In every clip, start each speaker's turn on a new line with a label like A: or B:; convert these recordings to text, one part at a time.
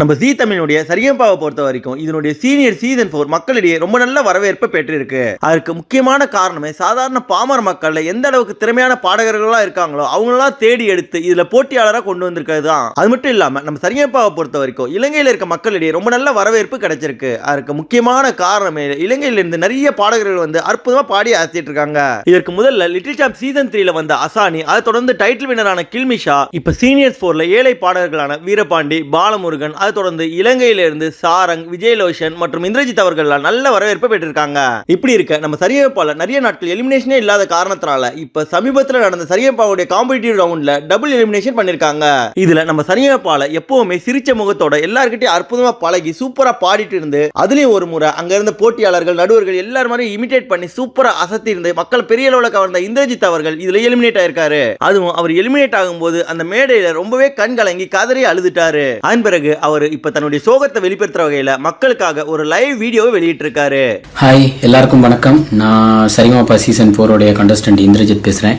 A: நம்ம ஜி தமிழுடைய சரியம்பாவை பொறுத்த வரைக்கும் இதனுடைய சீனியர் சீசன் ஃபோர் மக்களிடையே ரொம்ப நல்ல வரவேற்பை பெற்றிருக்கு. அதற்கு முக்கியமான காரணமே சாதாரண பாமர மக்கள்ல எந்த அளவுக்கு திறமையான பாடகர்களா இருக்காங்களோ அவங்களெல்லாம் தேடி எடுத்து இதுல போட்டியாளராக கொண்டு வந்திருக்கிறது தான் அது மட்டும் இல்லாம நம்ம சரியம்பாவை பொறுத்த வரைக்கும் இலங்கையில் இருக்க மக்களிடையே ரொம்ப நல்ல வரவேற்பு கிடைச்சிருக்கு. அதற்கு முக்கியமான காரணமே இலங்கையில இருந்து நிறைய பாடகர்கள் வந்து அற்புதமா பாடி அசத்திட்டு இருக்காங்க. இதற்கு முதல்ல லிட்டில் சாம்ப் சீசன் த்ரீல வந்த அசானி அதை தொடர்ந்து டைட்டில் வினரான கில்மிஷா இப்ப சீனியர்ஸ் போர்ல ஏழை பாடகர்களான வீரபாண்டி பாலமுருகன் அதை தொடர்ந்து இலங்கையிலிருந்து சாரங் விஜயலோஷன் மற்றும் இந்திரஜித் அவர்கள்லாம் நல்ல வரவேற்பை பெற்றிருக்காங்க. இப்படி இருக்க நம்ம சரியப்பால நிறைய நாட்கள் எலிமினேஷனே இல்லாத காரணத்தினால இப்ப சமீபத்தில் நடந்த சரியப்பாவுடைய காம்படிட்டிவ் ரவுண்ட்ல டபுள் எலிமினேஷன் பண்ணிருக்காங்க. இதுல நம்ம சரியப்பால எப்பவுமே சிரிச்ச முகத்தோட எல்லாருக்கிட்டையும் அற்புதமா பழகி சூப்பரா பாடிட்டு இருந்து அதுலயும் ஒரு முறை அங்க இருந்த போட்டியாளர்கள் நடுவர்கள் எல்லாரும் மாதிரி இமிடேட் பண்ணி சூப்பரா அசத்தி இருந்து மக்கள் பெரிய அளவுல கவர்ந்த இந்திரஜித் அவர்கள் இதுல எலிமினேட் ஆயிருக்காரு. அதுவும் அவர் எலிமினேட் ஆகும்போது அந்த மேடையில ரொம்பவே கண் கலங்கி கதறி அழுதுட்டாரு. அதன் பிறகு அவர் அவர் இப்போ தன்னுடைய சோகத்தை வெளிப்படுத்துற வகையில் மக்களுக்காக ஒரு லைவ் வீடியோவை வெளியிட்டிருக்காரு.
B: ஹாய் எல்லாருக்கும் வணக்கம். நான் சரிகமாப்பா சீசன் ஃபோரோடைய கண்டஸ்டன்ட் இந்திரஜித் பேசுகிறேன்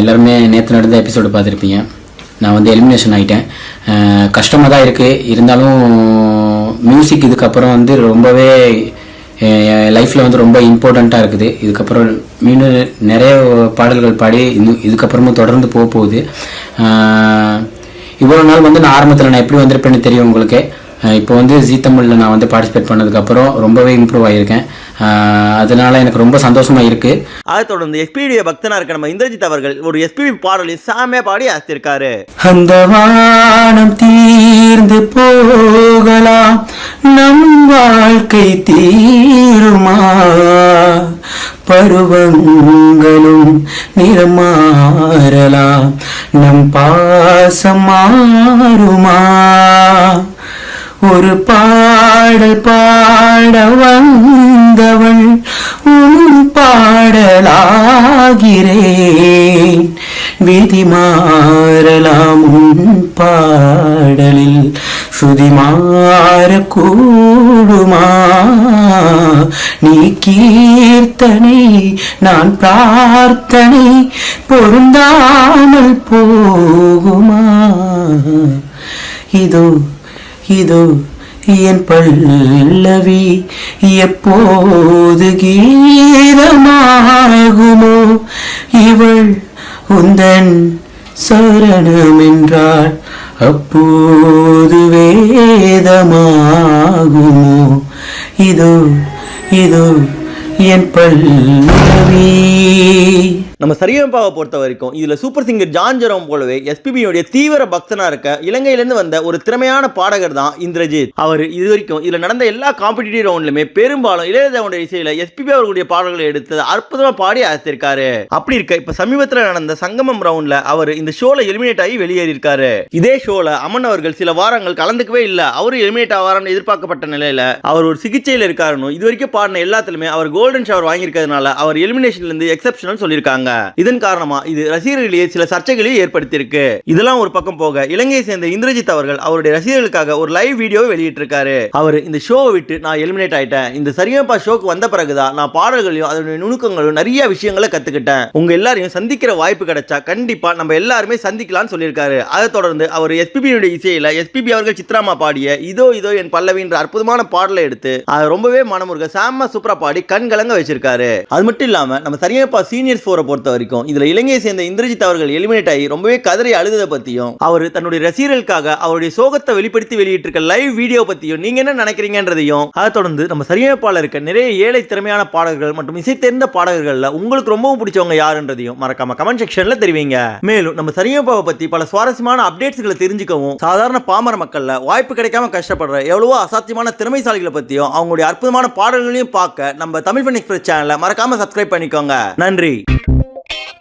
B: எல்லாருமே நேற்று நடந்த எபிசோடு பார்த்துருப்பீங்க. நான் வந்து எலிமினேஷன் ஆகிட்டேன் கஷ்டமாக தான் இருக்குது இருந்தாலும் மியூசிக் இதுக்கப்புறம் வந்து ரொம்பவே லைஃப்பில் வந்து ரொம்ப இம்பார்ட்டண்ட்டாக இருக்குது. இதுக்கப்புறம் மீண்டும் நிறைய பாடல்கள் பாடி இன்னும் இதுக்கப்புறமும் தொடர்ந்து போக போகுது. இவ்வளோ நாள் வந்து நான் ஆரம்பத்தில் நான் எப்படி வந்திருப்பேன்னு தெரியும் உங்களுக்கு. இப்போ வந்து ஜீ தமிழில் நான் வந்து பார்ட்டிசிபேட் பண்ணதுக்கப்புறம் ரொம்பவே இம்ப்ரூவ் ஆகியிருக்கேன் அதனால எனக்கு ரொம்ப சந்தோஷமாக இருக்குது
A: அதை தொடர்ந்து எஸ்பிடிய பக்தனா இருக்க நம்ம இந்திரஜித் அவர்கள் ஒரு எஸ்பிபி பாடலையும் சாமியா பாடி அசத்திருக்காரு.
B: அந்த வானம் தீர்ந்து போகலாம். நம் வாழ்க்கை தீருமா? பருவங்களும் நிறமாறலா. நம் பாசம் மாறுமா? ஒரு பாடல் பாட வந்தவள் உன் பாடலாகிறேன். விதி மாறலாம் உன் பாடலில். சுதி மாறக்கூடுமா நீ கீர்த்தனை நான் பிரார்த்தனை பொருந்தாமல் போகுமா? இதோ இதோ என் பல்லவி எப்போது கீதமாகுமோ? இவள் உந்தன் சரணம் என்றாள் அப்போது வேதமாகுமோ? இதோ இதோ என் பல்லவி.
A: நம்ம சரியம்பாவை பொறுத்த வரைக்கும் இதில் சூப்பர் சிங்கர் ஜான் ஜெரோம் போலவே எஸ்பிபியுடைய தீவிர பக்தனாக இருக்க இலங்கையிலேருந்து வந்த ஒரு திறமையான பாடகர் தான் இந்திரஜித். அவர் இது வரைக்கும் இதில் நடந்த எல்லா காம்படிட்டிவ் ரவுண்ட்லையுமே பெரும்பாலும் இளையராஜாவுடைய இசையில் எஸ்பிபி அவர்களுடைய பாடல்களை எடுத்து அற்புதமாக பாடி அசைத்திருக்காரு. அப்படி இருக்க இப்போ சமீபத்தில் நடந்த சங்கமம் ரவுண்டில் அவர் இந்த ஷோவில் எலிமினேட் ஆகி வெளியேறியிருக்காரு. இதே ஷோவில் அமன் அவர்கள் சில வாரங்கள் கலந்துக்கவே இல்லை. அவரும் எலிமினேட் ஆவாரான்னு எதிர்பார்க்கப்பட்ட நிலையில் அவர் ஒரு சிகிச்சையில் இருக்காருன்னு இது வரைக்கும் பாடின எல்லாத்துலையுமே அவர் கோல்டன் ஷவர் வாங்கியிருக்கிறதுனால அவர் எலிமினேஷன்லேருந்து எக்ஸப்ஷனல் சொல்லியிருக்காங்க. இதன் காரணமா இது ரசிகர்களிடையே சில சர்ச்சைகளையும் ஏற்படுத்தியிருக்கு. இதெல்லாம் ஒரு பக்கம் போக இலங்கையை சேர்ந்த இந்திரஜித் அவர்கள் அவருடைய ரசிகர்களுக்காக ஒரு லைவ் வீடியோவை வெளியிட்டிருக்காரு. அவர் இந்த ஷோவை விட்டு நான் எலிமினேட் ஆயிட்டேன். இந்த சரியப்பா ஷோக்கு வந்த பிறகுதான் நான் பாடல்களையும் அதனுடைய நுணுக்கங்களும் நிறைய விஷயங்களை கத்துக்கிட்டேன். உங்க எல்லாரையும் சந்திக்கிற வாய்ப்பு கிடைச்சா கண்டிப்பா நம்ம எல்லாருமே சந்திக்கலாம்னு சொல்லியிருக்காரு. அதை தொடர்ந்து அவர் எஸ்பிபியுடைய இசையில எஸ்பிபி அவர்கள் சித்ராமா பாடிய இதோ இதோ என் பல்லவின்ற அற்புதமான பாடலை எடுத்து அதை ரொம்பவே மனமுருக சாம சூப்பரா பாடி கண் கலங்க வச்சிருக்காரு. அது மட்டும் இல்லாம நம்ம சரியப்பா சீனியர்ஸ் போற பொறுத்த வரைக்கும் இதில் இலங்கையை சேர்ந்த இந்திரஜித் அவர்கள் எலிமினேட் ஆகி ரொம்பவே கதறி அழுததை பற்றியும் அவர் தன்னுடைய ரசிகர்களுக்காக அவருடைய சோகத்தை வெளிப்படுத்தி வெளியிட்டிருக்க லைவ் வீடியோ பற்றியும் நீங்கள் என்ன நினைக்கிறீங்கன்றதையும் அதை தொடர்ந்து நம்ம சரியப்பால இருக்க நிறைய ஏழை திறமையான பாடகர்கள் மற்றும் இசை தெரிந்த பாடகர்களில் உங்களுக்கு ரொம்பவும் பிடிச்சவங்க யாருன்றதையும் மறக்காம கமெண்ட் செக்ஷனில் தெரிவிங்க. மேலும் நம்ம சரியமைப்பாவை பற்றி பல சுவாரஸ்யமான அப்டேட்ஸ்களை தெரிஞ்சுக்கவும் சாதாரண பாமர மக்களில் வாய்ப்பு கிடைக்காம கஷ்டப்படுற எவ்வளவோ அசாத்தியமான திறமைசாலிகளை பற்றியும் அவங்களுடைய அற்புதமான பாடல்களையும் பார்க்க நம்ம தமிழ் ஃபன் எக்ஸ்பிரஸ் சேனலை மறக்காம சப்ஸ்கிரைப் பண்ணிக்கோங்க. நன்றி.